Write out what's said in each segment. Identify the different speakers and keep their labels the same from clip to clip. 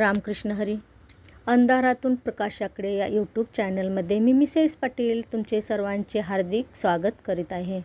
Speaker 1: रामकृष्ण हरी अंधारातून प्रकाशाकडे या यूट्यूब चॅनलमध्ये मी मिसेस पाटील तुमचे सर्वांचे हार्दिक स्वागत करीत आहे.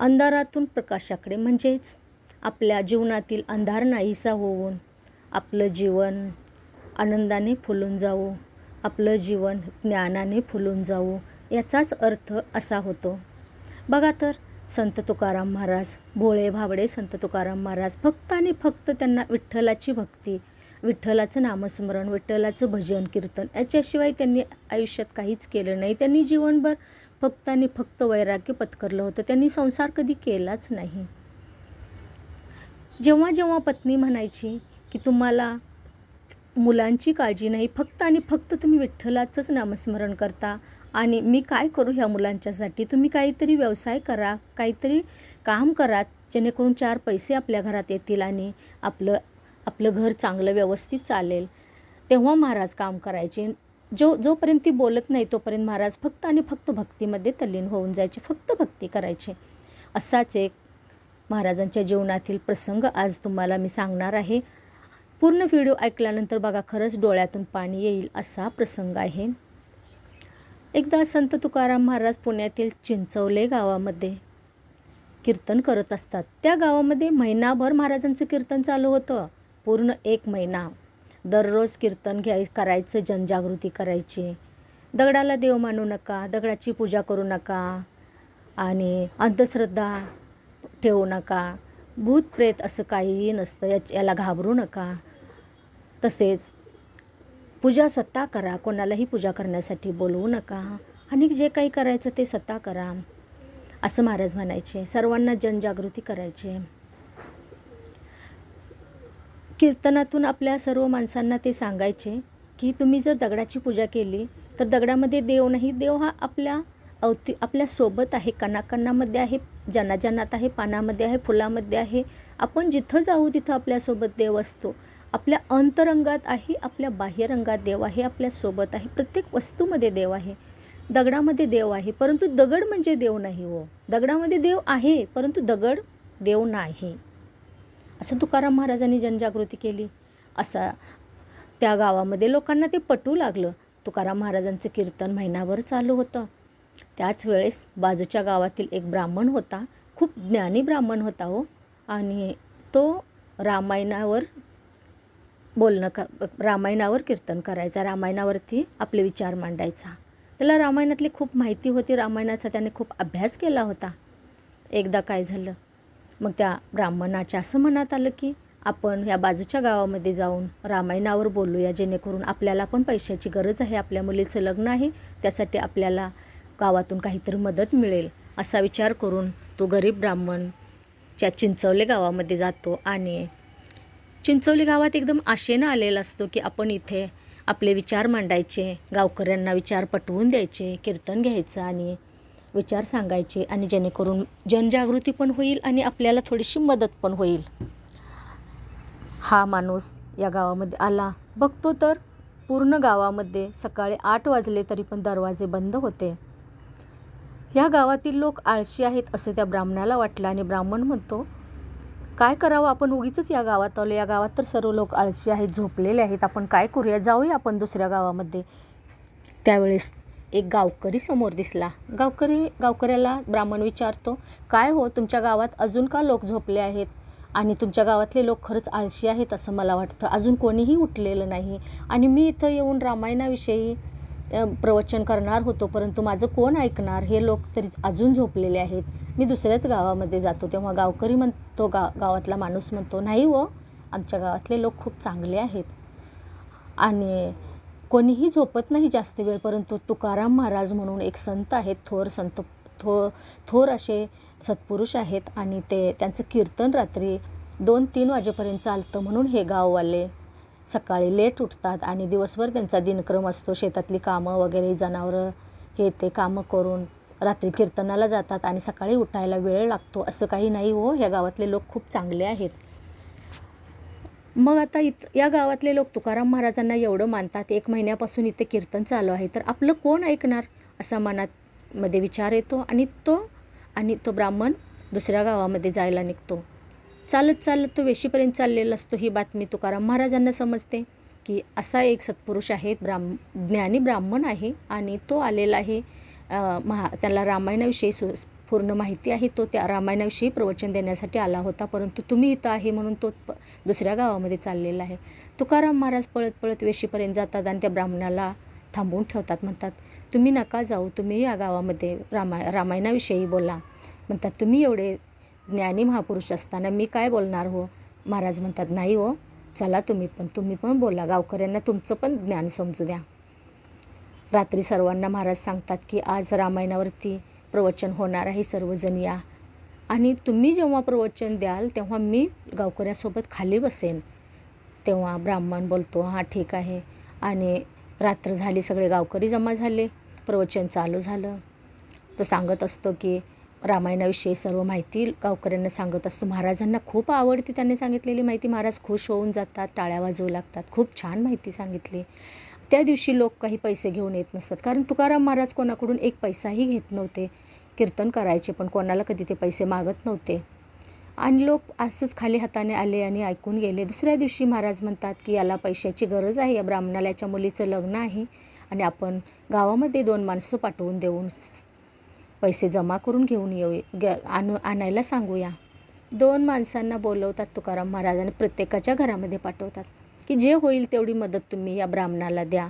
Speaker 1: अंधारातून प्रकाशाकडे म्हणजेच आपल्या जीवनातील अंधार नाहीसा होऊन आपलं जीवन आनंदाने फुलून जावो आपलं जीवन ज्ञानाने फुलून जावो याचाच अर्थ असा होतो. बघा तर संत तुकाराम महाराज भोळे भाबडे संत तुकाराम महाराज फक्त आणि फक्त त्यांना विठ्ठलाची भक्ती विठ्ठलाचं नामस्मरण विठ्ठलाचं भजन कीर्तन याच्याशिवाय त्यांनी आयुष्यात काहीच केलं नाही. त्यांनी जीवनभर फक्त आणि फक्त वैराग्य पत्करलं होतं. त्यांनी संसार कधी केलाच नाही. जेव्हा जेव्हा पत्नी म्हणायची की तुम्हाला मुलांची काळजी नाही फक्त आणि फक्त तुम्ही विठ्ठलाचंच नामस्मरण करता आणि मी काय करू ह्या मुलांच्यासाठी? तुम्ही काहीतरी व्यवसाय करा काहीतरी काम करा जेणेकरून चार पैसे आपल्या घरात येतील आणि आपलं आपलं घर चांगलं व्यवस्थित चालेल. तेव्हा महाराज काम करायचे. जो जोपर्यंत ती बोलत नाही तोपर्यंत महाराज फक्त आणि फक्त भक्तीमध्ये तल्लीन होऊन जायचे. फक्त भक्ती करायचे. असाच एक महाराजांच्या जीवनातील प्रसंग आज तुम्हाला मी सांगणार आहे. पूर्ण व्हिडिओ ऐकल्यानंतर बघा खरंच डोळ्यातून पाणी येईल असा प्रसंग आहे. एकदा संत तुकाराम महाराज पुण्यातील चिंचवले गावामध्ये कीर्तन करत असतात. त्या गावामध्ये महिनाभर महाराजांचं कीर्तन चालू होतं. पूर्ण एक महिना. दररोज कीर्तन घ्याय करायचं जनजागृती करायची. दगडाला देव मानू नका दगडाची पूजा करू नका आणि अंधश्रद्धा ठेवू नका. भूत प्रेत असं काहीही नसतं याच याला घाबरू नका. तसेच पूजा स्वतः करा. कोणालाही पूजा करण्यासाठी बोलवू नका. आणि जे काही करायचं ते स्वतः करा. असं महाराज म्हणायचे. सर्वांना जनजागृती करायचे. कीर्तनातून आपल्या सर्व माणसांना ते सांगायचे की तुम्ही जर दगडाची पूजा केली तर दगडामध्ये देव नाही. देव हा आपल्या अवती आपल्यासोबत आहे. कणाकणामध्ये आहे जनाजनात आहे पानामध्ये आहे फुलामध्ये आहे. आपण जिथं जाऊ तिथं आपल्यासोबत देव असतो. आपल्या अंतरंगात आहे आपल्या बाह्यरंगात देव आहे आपल्यासोबत आहे प्रत्येक वस्तूमध्ये देव आहे. दगडामध्ये देव आहे परंतु दगड म्हणजे देव नाही हो. दगडामध्ये देव आहे परंतु दगड देव नाही. असं तुकाराम महाराजांनी जनजागृती केली. असा त्या गावामध्ये लोकांना ते पटू लागलं. तुकाराम महाराजांचं कीर्तन महिनाभर चालू होतं. त्याच वेळेस बाजूच्या गावातील एक ब्राह्मण होता. खूप ज्ञानी ब्राह्मण होता हो. आणि तो रामायणावर बोलणं क रामायणावर कीर्तन करायचा. रामायणावरती आपले विचार मांडायचा. त्याला रामायणातली खूप माहिती होती. रामायणाचा त्याने खूप अभ्यास केला होता. एकदा काय झालं? मग त्या ब्राह्मणाच्या असं मनात आलं की आपण या बाजूच्या गावामध्ये जाऊन रामायणावर बोलूया. जेणेकरून आपल्याला पण पैशाची गरज आहे. आपल्या मुलीचं लग्न आहे. त्यासाठी आपल्याला गावातून काहीतरी मदत मिळेल. असा विचार करून तो गरीब ब्राह्मण च्या चिंचवले गावामध्ये जातो आणि चिंचवली गावात एकदम आशेनं आलेला असतो की आपण इथे आपले विचार मांडायचे गावकऱ्यांना विचार पटवून द्यायचे कीर्तन घ्यायचं आणि विचार सांगायचे आणि जेणेकरून जनजागृती पण होईल आणि आपल्याला थोडीशी मदत पण होईल. हा माणूस या गावामध्ये आला. बघतो तर पूर्ण गावामध्ये सकाळी आठ वाजले तरी पण दरवाजे बंद होते. ह्या गावातील लोक आळशी आहेत असं त्या ब्राह्मणाला वाटलं आणि ब्राह्मण म्हणतो काय करावं? आपण उगीच या गावात आलो या गावात तर सर्व लोक आळशी आहेत झोपलेले आहेत. आपण काय करूया? जाऊया आपण दुसऱ्या गावामध्ये. त्यावेळेस एक गावकरी समोर दिसला. गावकरी गावकऱ्याला ब्राह्मण विचारतो काय हो? तुमच्या गावात अजून का लोक झोपले आहेत? आणि तुमच्या गावातले लोक खरंच आळशी आहेत असं मला वाटतं. अजून कोणीही उठलेलं नाही. आणि मी इथं येऊन रामायणाविषयी प्रवचन करणार होतो परंतु माझं कोण ऐकणार हे लोक तरी अजून झोपलेले आहेत. मी दुसऱ्याच गावामध्ये जातो तेव्हा गावकरी म्हणतो गा गावातला माणूस म्हणतो नाही हो आमच्या गावातले लोक खूप चांगले आहेत. आणि कोणीही झोपत नाही जास्त वेळ परंतु तुकाराम महाराज म्हणून एक संत आहेत थोर संत थो थोर असे सत्पुरुष आहेत आणि ते त्यांचं कीर्तन रात्री दोन तीन वाजेपर्यंत चालतं म्हणून हे गाववाले सकाळी लेट उठतात आणि दिवसभर त्यांचा दिनक्रम असतो. शेतातली कामं वगैरे जनावरं हे ते कामं करून रात्री कीर्तनाला जातात आणि सकाळी उठायला वेळ लागतो. असं काही नाही हो ह्या गावातले लोक खूप चांगले आहेत. मग आता इत या गावातले लोक तुकाराम महाराजांना एवढं मानतात एक महिन्यापासून इथे कीर्तन चालू आहे तर आपलं कोण ऐकणार? असा मनात मध्ये विचार येतो आणि तो आणि तो ब्राह्मण दुसऱ्या गावामध्ये जायला निघतो. चालत चालत तो वेशीपर्यंत चाललेला असतो ही बातमी तुकाराम महाराजांना समजते की असा एक सत्पुरुष आहे ब्राह्म ज्ञानी ब्राह्मण आहे आणि तो आलेला आहे महा त्याला रामायणाविषयी सु पूर्ण माहिती आहे तो त्या रामायणाविषयी प्रवचन देण्यासाठी आला होता परंतु तुम्ही इथं आहे म्हणून तो प दुसऱ्या गावामध्ये चाललेला आहे. तुकाराम महाराज पळत पळत वेशीपर्यंत जातात आणि त्या ब्राह्मणाला थांबवून ठेवतात म्हणतात तुम्ही नका जाऊ तुम्ही या गावामध्ये रामा रामायणाविषयी बोला. म्हणतात तुम्ही एवढे ज्ञानी महापुरुष असताना मी काय बोलणार हो? महाराज म्हणतात नाही हो चला तुम्ही पण तुम्ही पण बोला. गावकऱ्यांना तुमचं पण ज्ञान समजू द्या. रात्री सर्वांना महाराज सांगतात की आज रामायणावरती प्रवचन होणार आहे सर्वजण या. आणि तुम्ही जेव्हा प्रवचन द्याल तेव्हा मी गावकऱ्यासोबत खाली बसेन. तेव्हा ब्राह्मण बोलतो हां ठीक आहे. आणि रात्र झाली सगळे गावकरी जमा झाले प्रवचन चालू झालं. तो सांगत असतो की रामायणाविषयी सर्व माहिती गावकऱ्यांना सांगत असतो. महाराजांना खूप आवडते त्यांनी सांगितलेली माहिती. महाराज खुश होऊन जातात टाळ्या वाजवू लागतात. खूप छान माहिती सांगितली. त्या दिवशी लोक काही पैसे घेऊन येत नसतात. कारण तुकाराम महाराज कोणाकडून एक पैसाही घेत नव्हते. कीर्तन करायचे पण कोणाला कधी ते पैसे मागत नव्हते. आणि लोक असंच खाली हाताने आले आणि ऐकून गेले. दुसऱ्या दिवशी महाराज म्हणतात की याला पैशाची गरज आहे. या ब्राह्मणाला याच्या मुलीचं लग्न आहे. आणि आपण गावामध्ये दोन माणसं पाठवून देऊन पैसे जमा करून घेऊन येऊ ग आणू आणायला सांगूया. दोन माणसांना बोलवतात तुकाराम महाराजांनी प्रत्येकाच्या घरामध्ये पाठवतात की जे होईल तेवढी मदत तुम्ही या ब्राह्मणाला द्या.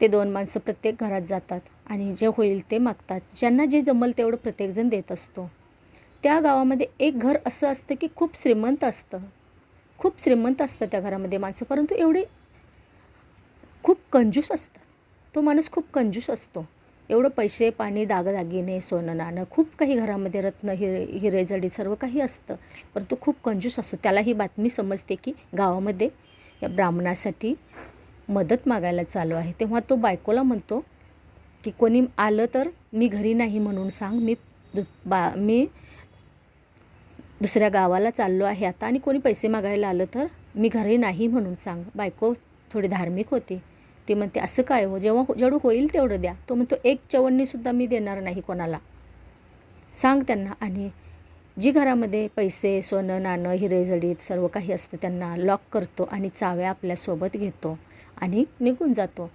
Speaker 1: ते दोन माणसं प्रत्येक घरात जातात आणि जे होईल ते मागतात. ज्यांना जे जमल तेवढं प्रत्येकजण देत असतो. त्या गावामध्ये एक घर असं असतं की खूप श्रीमंत असतं. खूप श्रीमंत असतं त्या घरामध्ये माणसं परंतु एवढे खूप कंजूस असतात. तो माणूस खूप कंजूस असतो. एवढं पैसे पाणी दागदागिने सोनं नाणं खूप काही घरामध्ये रत्न हिरे हिरेजडी सर्व काही असतं. परंतु खूप कंजूस असतो. त्याला ही बातमी समजते की गावामध्ये या ब्राह्मणासाठी मदत मागायला चालू आहे. तेव्हा तो बायकोला म्हणतो की कोणी आलं तर मी घरी नाही म्हणून सांग. मी दु- बा मी दुसऱ्या गावाला चाललो आहे आता आणि कोणी पैसे मागायला आलं तर मी घरी नाही म्हणून सांग. बायको थोडी धार्मिक होती. ती म्हणते असं काय हो? जेव्हा हो, जेवढं होईल तेवढं द्या. तो म्हणतो एक चवणीसुद्धा मी देणार नाही कोणाला. सांग त्यांना. आणि जी घरामध्ये पैसे सोनं नाणं हिरेजडीत सर्व काही असतं त्यांना लॉक करतो आणि चाव्या आपल्यासोबत घेतो आणि निघून जातो.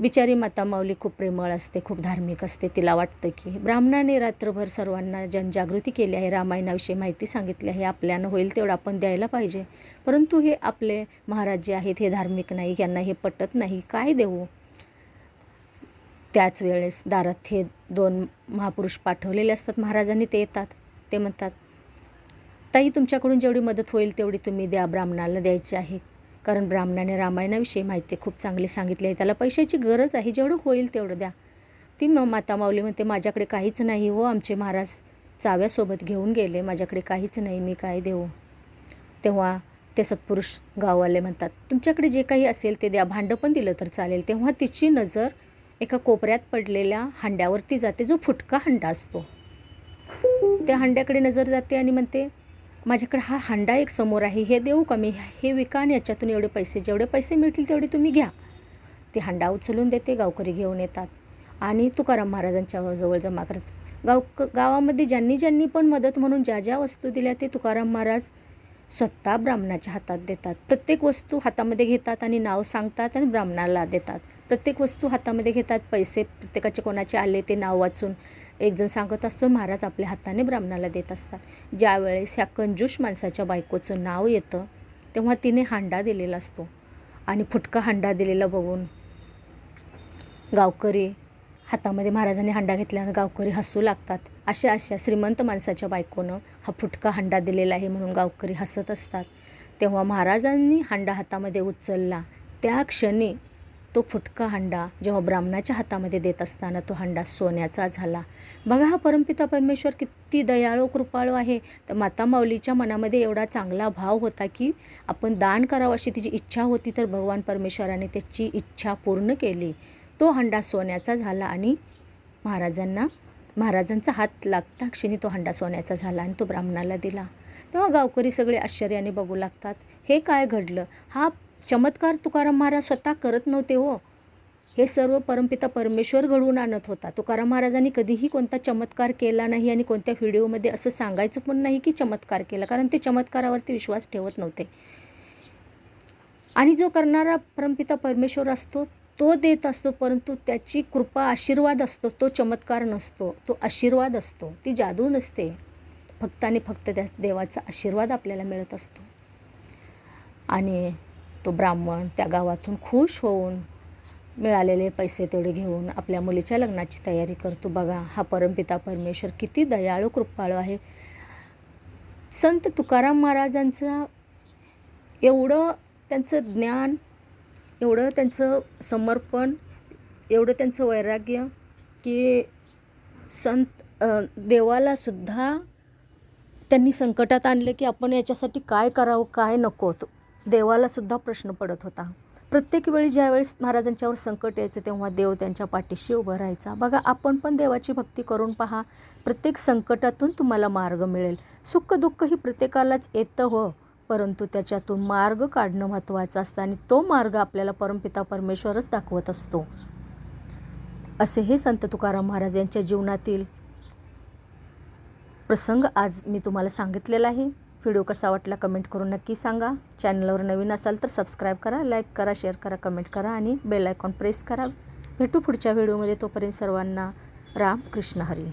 Speaker 1: बिचारी माता माऊली खूप प्रेमळ असते खूप धार्मिक असते. तिला वाटतं की ब्राह्मणाने रात्रभर सर्वांना जनजागृती केली आहे रामायणाविषयी माहिती सांगितली आहे आपल्यानं होईल तेवढं आपण द्यायला पाहिजे. परंतु हे आपले महाराज जे आहेत हे धार्मिक नाही यांना हे पटत नाही काय देऊ? त्याच वेळेस दारात हे दोन महापुरुष पाठवलेले असतात महाराजांनी ते येतात ते म्हणतात ताई तुमच्याकडून जेवढी मदत होईल तेवढी तुम्ही द्या ब्राह्मणाला द्यायची आहे. कारण ब्राह्मणाने रामायणाविषयी माहिती खूप चांगली सांगितली आहे. त्याला पैशाची गरज आहे. जेवढं होईल तेवढं द्या. ती मग माता माऊली म्हणते माझ्याकडे काहीच नाही हो. आमचे महाराज चाव्यासोबत घेऊन गेले. माझ्याकडे काहीच नाही. मी काय देऊ? तेव्हा ते सत्पुरुष गाववाले म्हणतात तुमच्याकडे जे काही असेल ते द्या. भांडं पण दिलं तर चालेल. तेव्हा तिची नजर एका कोपऱ्यात पडलेल्या हांड्यावरती जाते. जो फुटका हंडा असतो. त्या हंड्याकडे नजर जाते आणि म्हणते माझ्याकडे हा हांडा एक समोर आहे हे देऊ का मी? हे विका आणि याच्यातून एवढे पैसे जेवढे पैसे मिळतील तेवढे तुम्ही घ्या. ते हांडा उचलून देते गावकरी घेऊन येतात. आणि तुकाराम महाराजांच्या जवळ जमा करतात. गाव गावामध्ये ज्यांनी ज्यांनी पण मदत म्हणून ज्या ज्या वस्तू दिल्या ते तुकाराम महाराज स्वतः ब्राह्मणाच्या हातात देतात. प्रत्येक वस्तू हातामध्ये घेतात आणि नाव सांगतात आणि ब्राह्मणाला देतात. प्रत्येक वस्तू हातामध्ये घेतात पैसे प्रत्येकाचे कोणाचे आले ते नाव वाचून एकजण सांगत असतो महाराज आपल्या हाताने ब्राह्मणाला देत असतात. ज्यावेळेस ह्या कंजूष माणसाच्या बायकोचं नाव येतं तेव्हा तिने हांडा दिलेला असतो आणि फुटका हांडा दिलेला बघून गावकरी हातामध्ये महाराजांनी हांडा घेतल्यानं गावकरी हसू लागतात. अशा अशा श्रीमंत माणसाच्या बायकोनं हा फुटका हांडा दिलेला आहे म्हणून गावकरी हसत असतात. तेव्हा महाराजांनी हांडा हातामध्ये उचलला. त्या क्षणी तो फुटका हांडा जेव्हा ब्राह्मणाच्या हातामध्ये देत असताना तो हंडा सोन्याचा झाला. बघा हा परमपिता परमेश्वर किती दयाळू कृपाळू आहे. तर माता माऊलीच्या मनामध्ये एवढा चांगला भाव होता की आपण दान करावं अशी तिची इच्छा होती तर भगवान परमेश्वराने त्याची इच्छा पूर्ण केली. तो हंडा सोन्याचा झाला आणि महाराजांना महाराजांचा हात लागता क्षणी तो हंडा सोन्याचा झाला आणि तो ब्राह्मणाला दिला. तेव्हा गावकरी सगळे आश्चर्याने बघू लागतात हे काय घडलं? हा चमत्कार तुकाराम महाराज स्वतः करत नव्हते हो. हे सर्व परमपिता परमेश्वर घडवून आणत होता. तुकाराम महाराजांनी कधीही कोणता चमत्कार केला नाही आणि कोणत्या व्हिडिओमध्ये असं सांगायचं पण नाही की चमत्कार केला कारण ते चमत्कारावरती विश्वास ठेवत नव्हते. आणि जो करणारा परमपिता परमेश्वर असतो तो देत असतो परंतु त्याची कृपा आशीर्वाद असतो तो चमत्कार नसतो तो आशीर्वाद असतो ती जादू नसते. फक्त आणि फक्त त्या देवाचा आशीर्वाद आपल्याला मिळत असतो. आणि तो ब्राह्मण त्या गावातून खुश होऊन मिळालेले पैसे तेवढे घेऊन आपल्या मुलीच्या लग्नाची तयारी करतो. बघा हा परमपिता परमेश्वर किती दयाळू कृपाळू आहे. संत तुकाराम महाराजांचा एवढं त्यांचं ज्ञान एवढं त्यांचं समर्पण एवढं त्यांचं वैराग्य की संत देवालासुद्धा त्यांनी संकटात आणलं की आपण याच्यासाठी काय करावं काय नको होतो. देवालासुद्धा प्रश्न पडत होता. प्रत्येक वेळी ज्यावेळेस महाराजांच्यावर संकट यायचं तेव्हा देव त्यांच्या पाठीशी उभं राहायचा. बघा आपण पण देवाची भक्ती करून पहा. प्रत्येक संकटातून तुम्हाला मार्ग मिळेल. सुख दुःख ही प्रत्येकालाच येतं हो. परंतु त्याच्यातून मार्ग काढणं महत्त्वाचं असतं आणि तो मार्ग आपल्याला परमपिता परमेश्वरच दाखवत असतो. असे हे संत तुकाराम महाराज यांच्या जीवनातील प्रसंग आज मी तुम्हाला सांगितलेला आहे. व्हिडिओ कसा वाटला कमेंट करून नक्की सांगा. चॅनलवर नवीन असाल तर सबस्क्राईब करा लाईक करा शेअर करा कमेंट करा आणि बेल आयकॉन प्रेस करा. भेटू पुढच्या व्हिडिओमध्ये. तोपर्यंत सर्वांना राम कृष्ण हरी.